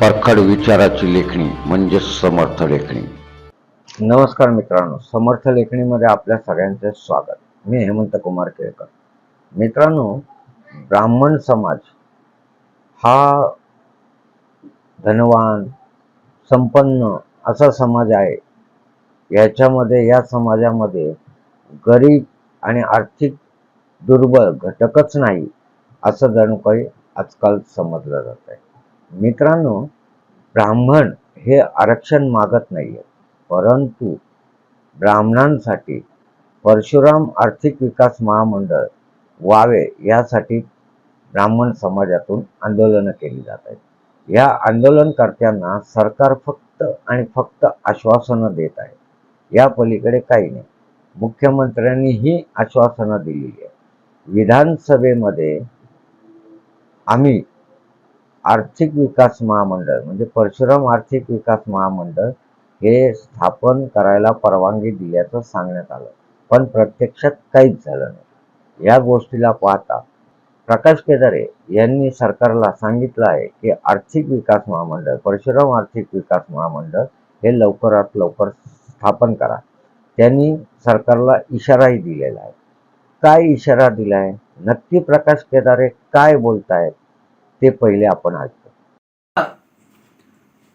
परखड विचाराची लेखणी म्हणजे समर्थ लेखणी. नमस्कार मित्रांनो समर्थ लेखणीमध्ये आपल्या सगळ्यांचे स्वागत. मी हेमंत कुमार केळकर. मित्रांनो ब्राह्मण समाज हा धनवान संपन्न असा समाज आहे. याच्यामध्ये या समाजामध्ये गरीब आणि आर्थिक दुर्बल घटकच नाही असं जणू काही आजकाल समजलं जात आहे मित्रांनो ब्राह्मण हे आरक्षण मागत नाही आहे परंतु ब्राह्मणांसाठी परशुराम आर्थिक विकास महामंडळ व्हावे यासाठी ब्राह्मण समाजातून आंदोलनं केली जात आहेत. या आंदोलनकर्त्यांना सरकार फक्त आणि फक्त आश्वासनं देत आहे. या पलीकडे काही नाही. मुख्यमंत्र्यांनी ही आश्वासनं दिलेली आहे विधानसभेमध्ये आम्ही आर्थिक विकास महामंडळ म्हणजे परशुराम आर्थिक विकास महामंडळ हे स्थापन करायला परवानगी दिल्याचं सांगण्यात आलं. पण प्रत्यक्षात काहीच झालं नाही. या गोष्टीला पाहता प्रकाश केदारे यांनी सरकारला सांगितलं आहे की आर्थिक विकास महामंडळ परशुराम आर्थिक विकास महामंडळ हे लवकरात लवकर स्थापन करा. त्यांनी सरकारला इशाराही दिलेला आहे. काय इशारा दिला आहे नक्की प्रकाश केदारे काय बोलतायत? ते पहिले आपण ऐकतो.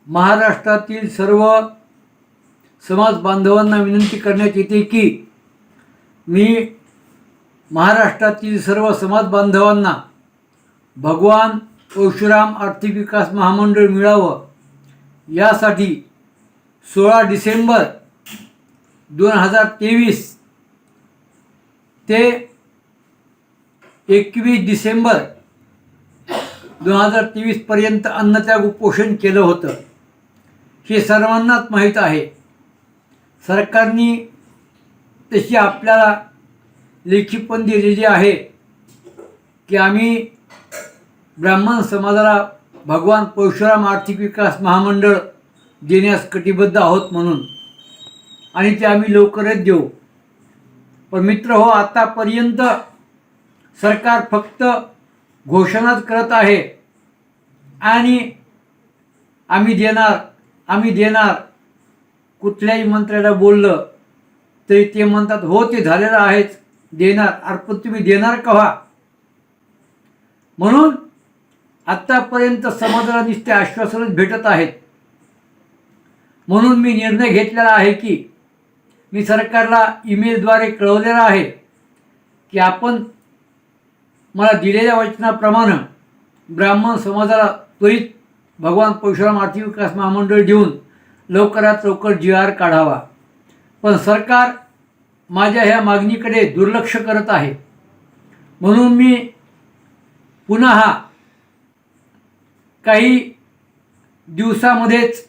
महाराष्ट्रातील सर्व समाज बांधवांना विनंती करण्यात येते की मी महाराष्ट्रातील सर्व समाज बांधवांना भगवान परशुराम आर्थिक विकास महामंडळ मिळावं यासाठी सोळा डिसेंबर दोन हजार तेवीस ते एकवीस डिसेंबर दोन हजार तेवीसपर्यंत अन्नत्याग उपोषण केलं होतं. हे सर्वांनाच माहीत आहे. सरकारने तशी आपल्याला लेखी पण दिलेली आहे की आम्ही ब्राह्मण समाजाला भगवान परशुराम आर्थिक विकास महामंडळ देण्यास कटिबद्ध आहोत म्हणून. आणि ते आम्ही लवकरच देऊ. पण मित्र हो आतापर्यंत सरकार फक्त घोषणाच करत आहे. आणि आम्ही देणार आम्ही देणार. कुठल्याही मंत्र्याला बोललं तरी ते म्हणतात हो ते झालेलं आहेच. देणार अर्पण तुम्ही देणार कव्हा म्हणून आत्तापर्यंत समाजाला नुसते आश्वासनच भेटत आहेत. म्हणून मी निर्णय घेतलेला आहे की मी सरकारला ईमेलद्वारे कळवलेलं आहे की आपण मला दिलेल्या वचनाप्रमाणे ब्राह्मण समाजाला त्वरित भगवान परशुराम आर्थिक विकास महामंडळ देऊन लवकरात लवकर जी आर काढावा. पण सरकार माझ्या ह्या मागणीकडे दुर्लक्ष करत आहे. म्हणून मी पुन्हा काही दिवसामध्येच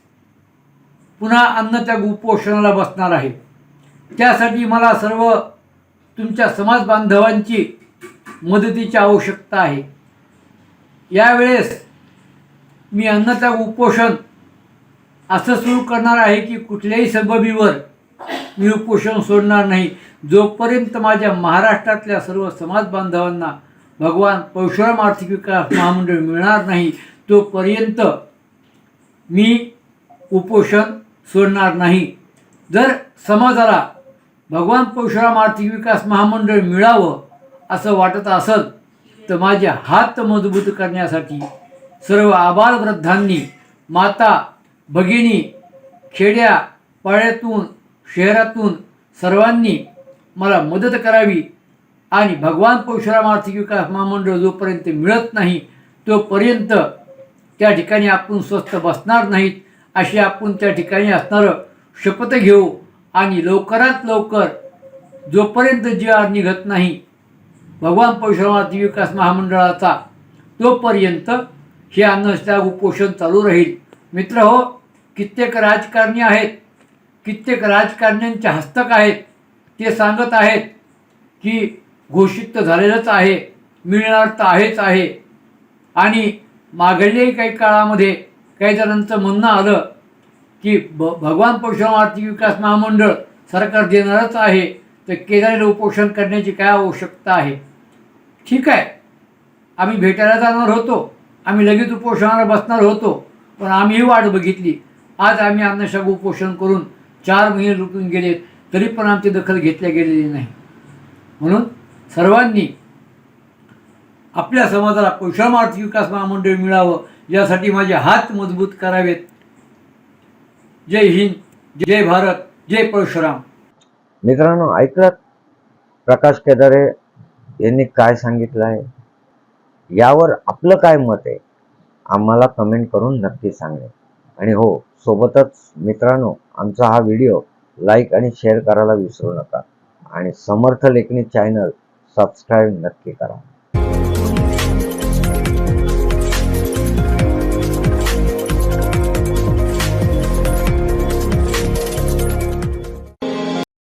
पुन्हा अन्न त्या उपोषणाला बसणार आहे. त्यासाठी मला सर्व तुमच्या समाज बांधवांची मदतीची आवश्यकता आहे. यावेळेस मी अन्नत्याग उपोषण असं सुरू करणार आहे की कुठल्याही सबबीवर मी उपोषण सोडणार नाही. जोपर्यंत माझ्या महाराष्ट्रातल्या सर्व समाज बांधवांना भगवान परशुराम आर्थिक विकास महामंडळ मिळणार नाही तोपर्यंत मी उपोषण सोडणार नाही. जर समाजाला भगवान परशुराम आर्थिक विकास महामंडळ मिळावं असं वाटत असेल तर माझे हात मजबूत करण्यासाठी सर्व आबालवृद्धांनी माता भगिनी खेड्या पाड्यातून शहरातून सर्वांनी मला मदत करावी आणि भगवान परशुराम आर्थिक विकास महामंडळ जोपर्यंत मिळत नाही तोपर्यंत त्या ठिकाणी आपण स्वस्त बसणार नाहीत अशी आपण त्या ठिकाणी असणारं शपथ घेऊ आणि लवकरात लवकर जोपर्यंत जी आर निघत नाही भगवान परशुरामाती आर्थिक विकास महामंडळाचा तोपर्यंत हे अन्नत्याग उपोषण चालू राहील. मित्र हो कित्येक राजकारणी आहेत कित्येक राजकारण्यांचे हस्तक आहेत ते सांगत आहेत की घोषित तर झालेलंच आहे मिळणार तर आहेच आहे. आणि मागल्याही काही काळामध्ये काही जणांचं म्हणणं आलं की भ भगवान परशुराम आर्थिक विकास महामंडळ सरकार देणारच आहे तर केदारीला उपोषण करण्याची काय आवश्यकता आहे? ठीक आहे. आम्ही भेटायला जाणार होतो. आम्ही लगेच उपोषणाला बसणार होतो. पण आम्ही वाट बघितली. आज आम्ही अन्नशाग उपोषण करून चार महिने लुटून गेले तरी पण आमची दखल घेतल्या गेलेली नाही. म्हणून सर्वांनी आपल्या समाजाला परशुराम आर्थिक विकास महामंडळ मिळावं यासाठी माझे हात मजबूत करावेत. जय हिंद जय भारत जय परशुराम. मित्रांनो ऐकलं? प्रकाश केदारे यांनी काय सांगितलं आहे यावर आपलं काय मत आहे? आम्हाला कमेंट करून नक्की सांगेल आणि हो सोबतच मित्रांनो आमचा हा व्हिडिओ लाईक आणि शेअर करायला विसरू नका. आणि समर्थ लेखणी चॅनल सबस्क्राईब नक्की करा.